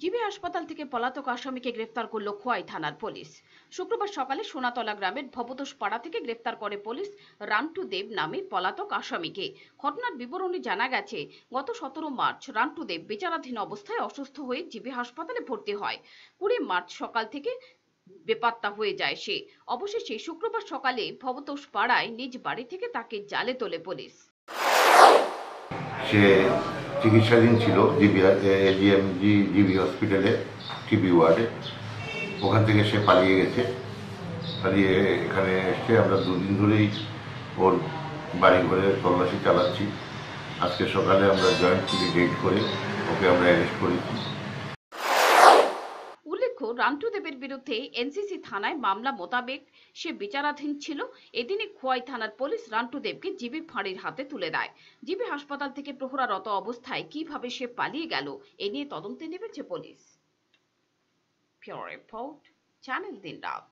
GB হাসপাতাল থেকে পলাতক আসামিকে গ্রেফতার করল খোয়াই থানার পুলিশ। শুক্রবার সকালে সোনাতলা গ্রামের ভবতোষ পাড়া থেকে গ্রেফতার করে পুলিশ রান্টু দেব নামে পলাতক আসামিকে। ঘটনার বিবরণী জানা গেছে, গত সতেরো মার্চ রান্টু দেব বিচারাধীন অবস্থায় অসুস্থ হয়ে জিবি হাসপাতালে ভর্তি হয়। কুড়ি মার্চ সকাল থেকে বেপাত্তা হয়ে যায় সে। অবশেষে শুক্রবার সকালে ভবতোষ পাড়ায় নিজ বাড়ি থেকে তাকে জালে তোলে পুলিশ। চিকিৎসাধীন ছিল, জিবি এজিএমজি জিবি হসপিটালে টিবি ওয়ার্ডে। ওখান থেকে সে পালিয়ে গেছে। পালিয়ে এখানে এসে আমরা দুদিন ধরেই ওর বাড়ি ঘরে তল্লাশি চালাচ্ছি। আজকে সকালে আমরা জয়েন্ট পুলিশ ডেট করে ওকে আমরা অ্যারেস্ট করেছি। রান্টু বিরুদ্ধে এনসিসি থানায় মামলা মোতাবেক সে বিচারাধীন ছিল। এদিনই খোয়াই থানার পুলিশ রান্টু দেবকে জিবি ফাঁড়ির হাতে তুলে দেয়। জিবি হাসপাতাল থেকে প্রহরারত অবস্থায় কীভাবে সে পালিয়ে গেল, এ নিয়ে তদন্তে নেমেছে পুলিশ। রিপোর্ট, চ্যানেল দিন রাত